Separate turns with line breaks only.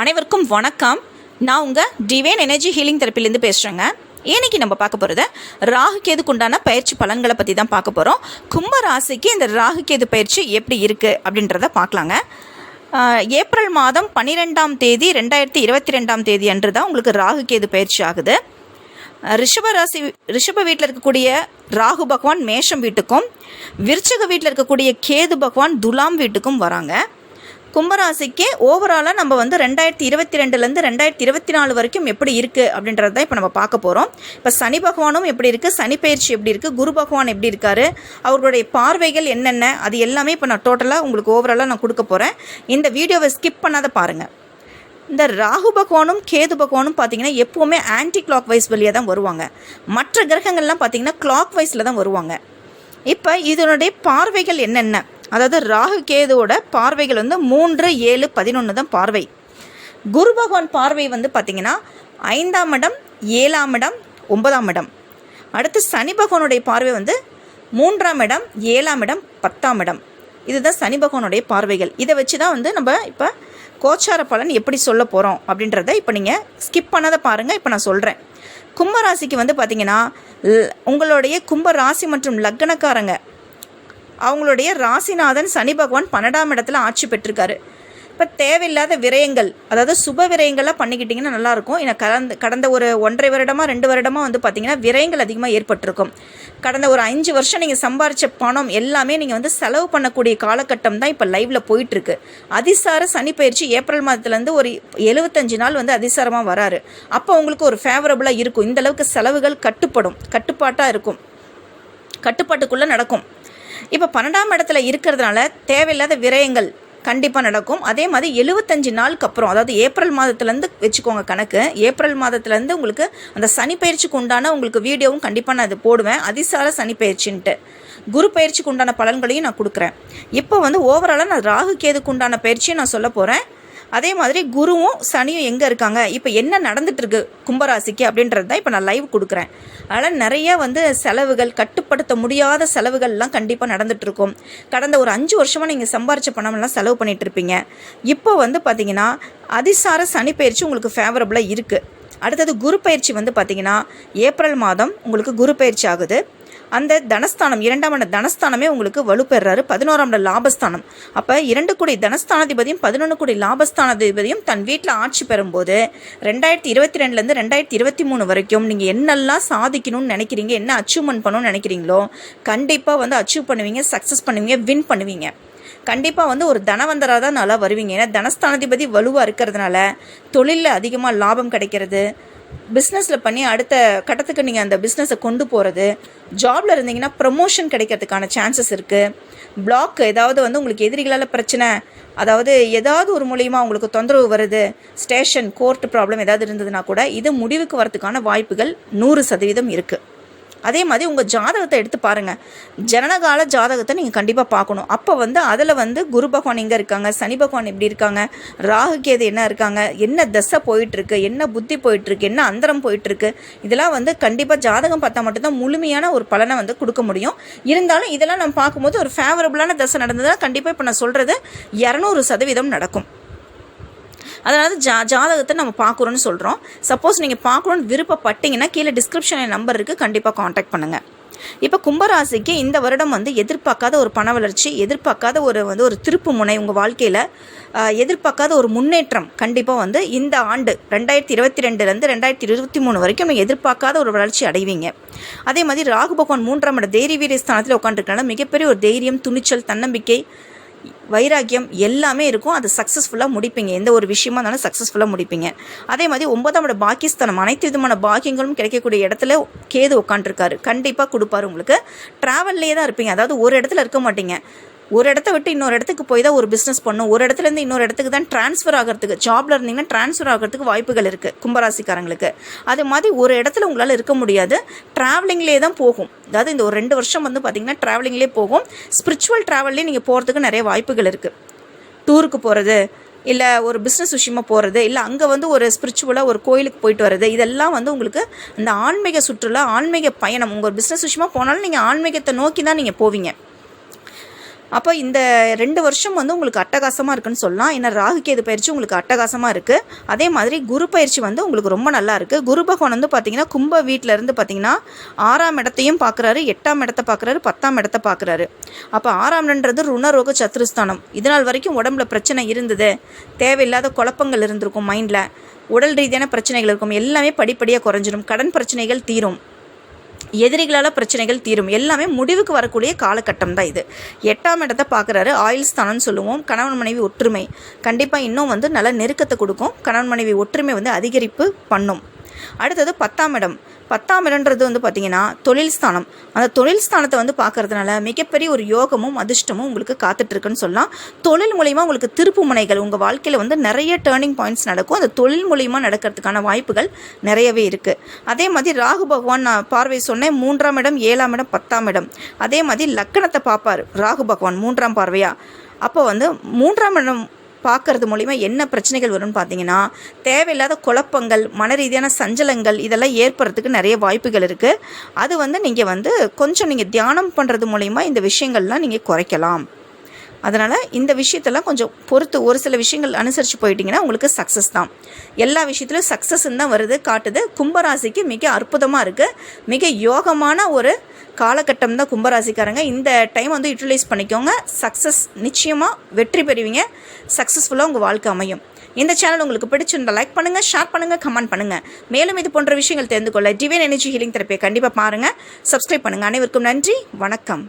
அனைவருக்கும் வணக்கம். நான் உங்கள் டிவைன் எனர்ஜி ஹீலிங் தெரப்பிலேருந்து பேசுகிறேங்க இன்னைக்கு நம்ம பார்க்க போகிறது ராகு கேதுக்கு உண்டான பயிற்சி பலன்களை பற்றி தான் பார்க்க போகிறோம் கும்ப ராசிக்கு இந்த ராகு கேது பயிற்சி எப்படி இருக்குது அப்படின்றத பார்க்கலாங்க. ஏப்ரல் மாதம் பன்னிரெண்டாம் தேதி ரெண்டாயிரத்தி இருபத்தி ரெண்டாம் தேதி அன்று தான் உங்களுக்கு ராகு கேது பயிற்சி ஆகுது. ரிஷப ராசி ரிஷப வீட்டில் இருக்கக்கூடிய ராகு பகவான் மேஷம் வீட்டுக்கும் விருச்சக வீட்டில் இருக்கக்கூடிய கேது பகவான் துலாம் வீட்டுக்கும் வராங்க. கும்பராசிக்கே ஓவராலாக நம்ம வந்து ரெண்டாயிரத்தி இருபத்தி ரெண்டுலேருந்து ரெண்டாயிரத்தி இருபத்தி நாலு வரைக்கும் எப்படி இருக்குது அப்படின்றது தான் இப்போ நம்ம பார்க்க போகிறோம் இப்போ சனி பகவானும் எப்படி இருக்குது சனி பயிற்சி எப்படி இருக்குது குரு பகவான் எப்படி இருக்காரு? அவர்களுடைய பார்வைகள் என்னென்ன? அது எல்லாமே இப்போ நான் டோட்டலாக உங்களுக்கு ஓவராலாக நான் கொடுக்க போகிறேன் இந்த வீடியோவை ஸ்கிப் பண்ணாத பாருங்கள் இந்த ராகு பகவானும் கேது பகவானும் பார்த்தீங்கன்னா எப்போவுமே ஆன்டி கிளாக் வைஸ் வழியாக தான் வருவாங்க. மற்ற கிரகங்கள்லாம் பார்த்தீங்கன்னா கிளாக் வைஸில் தான் வருவாங்க. இப்போ இதனுடைய பார்வைகள் என்னென்ன? அதாவது ராகு கேதுவோட பார்வைகள் வந்து மூன்று ஏழு பதினொன்று தான் பார்வை. குரு பகவான் பார்வை வந்து பார்த்தீங்கன்னா ஐந்தாம் இடம் ஏழாம் இடம் ஒன்பதாம் இடம். அடுத்து சனி பகவானுடைய பார்வை வந்து மூன்றாம் இடம் ஏழாம் இடம் பத்தாம் இடம். இதுதான் சனி பகவானுடைய பார்வைகள். இதை வச்சு தான் வந்து நம்ம இப்போ கோச்சார பலன் எப்படி சொல்ல போகிறோம் அப்படின்றத இப்போ நீங்கள் ஸ்கிப் பண்ணாத பாருங்கள் இப்போ நான் சொல்கிறேன் கும்பராசிக்கு வந்து பார்த்தீங்கன்னா உங்களுடைய கும்ப ராசி மற்றும் லக்னக்காரங்க அவங்களுடைய ராசிநாதன் சனி பகவான் பன்னெண்டாம் இடத்துல ஆட்சி பெற்றிருக்காரு. இப்போ தேவையில்லாத விரயங்கள் அதாவது சுப விரயங்கள்லாம் பண்ணிக்கிட்டிங்கன்னா நல்லாயிருக்கும். ஏன்னா கடந்த கடந்த ஒரு ஒன்றரை வருடமாக ரெண்டு வருடமாக வந்து பார்த்திங்கன்னா விரயங்கள் அதிகமாக ஏற்பட்டிருக்கும். கடந்த ஒரு அஞ்சு வருஷம் நீங்கள் சம்பாரித்த பணம் எல்லாமே நீங்கள் வந்து செலவு பண்ணக்கூடிய காலகட்டம் தான் இப்போ லைவில் போயிட்டுருக்கு. அதிசார சனி பயிற்சி ஏப்ரல் மாதத்துலேருந்து ஒரு எழுபத்தஞ்சு நாள் வந்து அதிசாரமாக வராரு. அப்போ உங்களுக்கு ஒரு ஃபேவரபுளாக இருக்கும். இந்த அளவுக்கு செலவுகள் கட்டுப்படும் கட்டுப்பாட்டாக இருக்கும். கட்டுப்பாட்டுக்குள்ளே நடக்கும். இப்போ பன்னெண்டாம் இடத்துல இருக்கிறதுனால தேவையில்லாத விரயங்கள் கண்டிப்பாக நடக்கும். அதே மாதிரி எழுபத்தஞ்சு நாளுக்கு அப்புறம் அதாவது ஏப்ரல் மாதத்துலேருந்து வச்சுக்கோங்க கணக்கு ஏப்ரல் மாதத்துலேருந்து உங்களுக்கு அந்த சனி பயிற்சிக்கு உண்டான உங்களுக்கு வீடியோவும் கண்டிப்பாக நான் அது போடுவேன். அதிசார சனி பயிற்சின்ட்டு. குரு பயிற்சிக்கு உண்டான பலன்களையும் நான் கொடுக்குறேன். இப்போ வந்து ஓவராலாக நான் ராகு கேதுக்கு உண்டான பயிற்சியும் நான் சொல்ல போகிறேன் அதே மாதிரி குருவும் சனியும் எங்கே இருக்காங்க? இப்போ என்ன நடந்துட்டுருக்கு கும்பராசிக்கு அப்படின்றது தான் இப்போ நான் லைவ் கொடுக்குறேன். அதனால் நிறைய வந்து செலவுகள் கட்டுப்படுத்த முடியாத செலவுகள்லாம் கண்டிப்பாக நடந்துகிட்ருக்கும் கடந்த ஒரு அஞ்சு வருஷமாக நீங்கள் சம்பாரிச்ச பணம்லாம் செலவு பண்ணிகிட்டு இருப்பீங்க. இப்போ வந்து பார்த்தீங்கன்னா அதிசார சனி பயிற்சி உங்களுக்கு ஃபேவரபுளாக இருக்குது அடுத்தது குரு பயிற்சி வந்து பார்த்திங்கன்னா ஏப்ரல் மாதம் உங்களுக்கு குரு பயிற்சி ஆகுது. அந்த தனஸ்தானம் இரண்டாம் இட தனஸ்தானமே உங்களுக்கு வலுப்பெறாரு. பதினோராம் இட லாபஸ்தானம். அப்போ இரண்டு கோடி தனஸ்தானாதிபதியும் பதினொன்று கோடி லாபஸ்தானாதிபதியும் தன் வீட்டில் ஆட்சி பெறும்போது ரெண்டாயிரத்தி இருபத்தி ரெண்டுலேருந்து ரெண்டாயிரத்தி இருபத்தி மூணு வரைக்கும் நீங்கள் என்னெல்லாம் சாதிக்கணும்னு நினைக்கிறீங்க என்ன அச்சீவ்மெண்ட் பண்ணணும்னு நினைக்கிறீங்களோ கண்டிப்பாக வந்து அச்சீவ் பண்ணுவீங்க சக்ஸஸ் பண்ணுவீங்க வின் பண்ணுவீங்க. கண்டிப்பாக வந்து ஒரு தனவந்தராக தான் நல்லா வருவீங்க. ஏன்னா தனஸ்தானாதிபதி வலுவாக இருக்கிறதுனால தொழிலில் அதிகமாக லாபம் கிடைக்கிறது. பிஸ்னஸில் பண்ணி அடுத்த கட்டத்துக்கு நீங்கள் அந்த பிஸ்னஸை கொண்டு போகிறது ஜாபில் இருந்தீங்கன்னா ப்ரமோஷன் கிடைக்கிறதுக்கான சான்சஸ் இருக்குது பிளாக் ஏதாவது வந்து உங்களுக்கு எதிரிகளால் பிரச்சனை அதாவது ஏதாவது ஒரு மூலியமா உங்களுக்கு தொந்தரவு வருது ஸ்டேஷன் கோர்ட் ப்ராப்ளம் ஏதாவது இருந்ததுன்னா கூட இது முடிவுக்கு வரதுக்கான வாய்ப்புகள் நூறு சதவீதம் இருக்குது அதே மாதிரி உங்கள் ஜாதகத்தை எடுத்து பாருங்கள் ஜனனகால ஜாதகத்தை நீங்கள் கண்டிப்பாக பார்க்கணும். அப்போ வந்து அதில் வந்து குரு பகவான் எங்கே இருக்காங்க? சனி பகவான் எப்படி இருக்காங்க? ராகு கேது என்ன இருக்காங்க? என்ன தசை போயிட்டுருக்கு? என்ன புத்தி போயிட்டுருக்கு? என்ன அந்தரம் போயிட்டுருக்கு? இதெல்லாம் வந்து கண்டிப்பாக ஜாதகம் பார்த்தா மட்டும்தான் முழுமையான ஒரு பலனை வந்து கொடுக்க முடியும். இருந்தாலும் இதெல்லாம் நம்ம பார்க்கும்போது ஒரு ஃபேவரபுளான தசை நடந்ததுன்னா கண்டிப்பாக இப்போ நான் சொல்கிறது இரநூறு சதவீதம் நடக்கும். அதாவது ஜா ஜாதகத்தை நம்ம பார்க்குறோன்னு சொல்கிறோம் சப்போஸ் நீங்கள் பார்க்கணுன்னு விருப்பப்பட்டீங்கன்னா கீழே டிஸ்கிரிப்ஷனில் நம்பர் இருக்குது கண்டிப்பாக காண்டாக்ட் பண்ணுங்கள் இப்போ கும்பராசிக்கு இந்த வருடம் வந்து எதிர்பார்க்காத ஒரு பண வளர்ச்சி எதிர்பார்க்காத ஒரு வந்து ஒரு திருப்பு முனை உங்கள் வாழ்க்கையில் எதிர்பார்க்காத ஒரு முன்னேற்றம் கண்டிப்பாக வந்து இந்த ஆண்டு ரெண்டாயிரத்தி இருபத்தி ரெண்டுலேருந்து ரெண்டாயிரத்தி இருபத்தி மூணு வரைக்கும் நீங்கள் எதிர்பார்க்காத ஒரு வளர்ச்சி அடைவீங்க. அதே மாதிரி ராகு பகவான் மூன்றாம் இட தைரிய வீரிய ஸ்தானத்தில் உட்காந்துருக்கனால மிகப்பெரிய ஒரு தைரியம் துணிச்சல் தன்னம்பிக்கை வைராக்கியம் எல்லாமே இருக்கும். அது சக்ஸஸ்ஃபுல்லாக முடிப்பீங்க. எந்த ஒரு விஷயமா இருந்தாலும் சக்ஸஸ்ஃபுல்லாக முடிப்பீங்க. அதே மாதிரி ஒன்பதாம் இட பாக்கியஸ்தானம் அனைத்து விதமான பாக்கியங்களும் கிடைக்கக்கூடிய இடத்துல கேது உட்காந்துருக்காரு கண்டிப்பாக கொடுப்பாரு உங்களுக்கு. ட்ராவல்லே தான் இருப்பீங்க. அதாவது ஒரு இடத்துல இருக்க மாட்டீங்க. ஒரு இடத்த விட்டு இன்னொரு இடத்துக்கு போய் தான் ஒரு பிஸ்னஸ் பண்ணும். ஒரு இடத்துல இருந்து இன்னொரு இடத்துக்கு தான் ட்ரான்ஸ்ஃபர் ஆகிறதுக்கு ஜாப்ல இருந்தீங்கன்னா ட்ரான்ஸ்ஃபர் ஆகிறதுக்கு வாய்ப்புகள் இருக்குது கும்பராசிக்காரங்களுக்கு. அது மாதிரி ஒரு இடத்துல உங்களால் இருக்க முடியாது. ட்ராவலிங்லேயே தான் போகும். அதாவது இந்த ஒரு ரெண்டு வருஷம் வந்து பார்த்தீங்கன்னா ட்ராவலிங்லேயே போகும். ஸ்பிரிச்சுவல் ட்ராவல்லே நீங்கள் போகிறதுக்கு நிறைய வாய்ப்புகள் இருக்குது டூருக்கு போகிறது இல்லை ஒரு பிஸ்னஸ் விஷயமா போகிறது இல்லை அங்கே வந்து ஒரு ஸ்பிரிச்சுவலாக ஒரு கோயிலுக்கு போயிட்டு வர்றது இதெல்லாம் வந்து உங்களுக்கு இந்த ஆன்மீக சுற்றுலா ஆன்மீக பயணம் உங்கள் பிஸ்னஸ் விஷயமா போனாலும் நீங்கள் ஆன்மீகத்தை நோக்கி தான் நீங்கள் போவீங்க. அப்போ இந்த ரெண்டு வருஷம் வந்து உங்களுக்கு அட்டகாசமாக இருக்குன்னு சொல்லலாம். ஏன்னா ராகு கேது பயிற்சி உங்களுக்கு அட்டகாசமாக இருக்குது அதே மாதிரி குரு பயிற்சி வந்து உங்களுக்கு ரொம்ப நல்லா இருக்குது குரு பகவான் வந்து பார்த்தீங்கன்னா கும்ப வீட்டில் இருந்து பார்த்தீங்கன்னா ஆறாம் இடத்தையும் பார்க்குறாரு எட்டாம் இடத்தை பார்க்குறாரு பத்தாம் இடத்தை பார்க்குறாரு அப்போ ஆறாம்ன்றது ருணரோக சத்துருஸ்தானம் இதனால் வரைக்கும் உடம்புல பிரச்சனை இருந்தது. தேவையில்லாத குழப்பங்கள் இருந்திருக்கும் மைண்டில் உடல் ரீதியான பிரச்சனைகள் இருக்கும். எல்லாமே படிப்படியாக குறைஞ்சிடும் கடன் பிரச்சனைகள் தீரும். எதிரிகளால் பிரச்சனைகள் தீரும். எல்லாமே முடிவுக்கு வரக்கூடிய காலகட்டம் தான் இது. எட்டாம் இடத்தை பார்க்குறாரு. ஆயில் ஸ்தானம்னு சொல்லுவோம். கணவன் மனைவி ஒற்றுமை. கண்டிப்பாக இன்னும் வந்து நல்ல நெருக்கத்தை கொடுக்கும். கணவன் மனைவி ஒற்றுமை வந்து அதிகரிப்பு பண்ணும். அடுத்தது பத்தாம் இடம். பத்தாம் இடன்றது வந்து பார்த்தீங்கன்னா தொழில் ஸ்தானம். அந்த தொழில் ஸ்தானத்தை வந்து பார்க்கறதுனால மிகப்பெரிய ஒரு யோகமும் அதிர்ஷ்டமும் உங்களுக்கு காத்துட்ருக்குன்னு சொல்லலாம். தொழில் மூலிமா உங்களுக்கு திருப்பு முனைகள் உங்கள் வாழ்க்கையில் வந்து நிறைய டேர்னிங் பாயிண்ட்ஸ் நடக்கும். அந்த தொழில் மூலிமா நடக்கிறதுக்கான வாய்ப்புகள் நிறையவே இருக்குது அதே மாதிரி ராகு பகவான் நான் பார்வை சொன்னேன் மூன்றாம் இடம் ஏழாம் இடம் பத்தாம் இடம். அதே மாதிரி லக்கணத்தை பார்ப்பார் ராகு பகவான் மூன்றாம் பார்வையாக அப்போ வந்து மூன்றாம் இடம் பார்க்கறது மூலிமா என்ன பிரச்சனைகள் வரும்னு பார்த்தீங்கன்னா தேவையில்லாத குழப்பங்கள் மன ரீதியான சஞ்சலங்கள் இதெல்லாம் ஏற்படுறதுக்கு நிறைய வாய்ப்புகள் இருக்குது அது வந்து நீங்கள் வந்து கொஞ்சம் நீங்கள் தியானம் பண்ணுறது மூலிமா இந்த விஷயங்கள்லாம் நீங்கள் குறைக்கலாம். அதனால் இந்த விஷயத்தெல்லாம் கொஞ்சம் பொறுத்து ஒரு சில விஷயங்கள் அனுசரித்து போயிட்டிங்கன்னா உங்களுக்கு சக்ஸஸ் தான். எல்லா விஷயத்துலையும் சக்ஸஸ்ன்னு தான் வருது காட்டுது. கும்பராசிக்கு மிக அற்புதமாக இருக்குது மிக யோகமான ஒரு காலகட்டம் தான் கும்பராசிக்காரங்க. இந்த டைம் வந்து யூட்டிலைஸ் பண்ணிக்கோங்க. சக்ஸஸ் நிச்சயமாக வெற்றி பெறுவீங்க. சக்ஸஸ்ஃபுல்லாக உங்கள் வாழ்க்கை அமையும். இந்த சேனல் உங்களுக்கு பிடிச்சிருந்தால் லைக் பண்ணுங்கள் ஷேர் பண்ணுங்கள் கமெண்ட் பண்ணுங்கள் மேலும் இது போன்ற விஷயங்கள் தெரிந்து கொள்ள டிவைன் எனர்ஜி ஹீலிங் தெரப்பியை கண்டிப்பாக பாருங்கள் சப்ஸ்கிரைப் பண்ணுங்கள் அனைவருக்கும் நன்றி. வணக்கம்.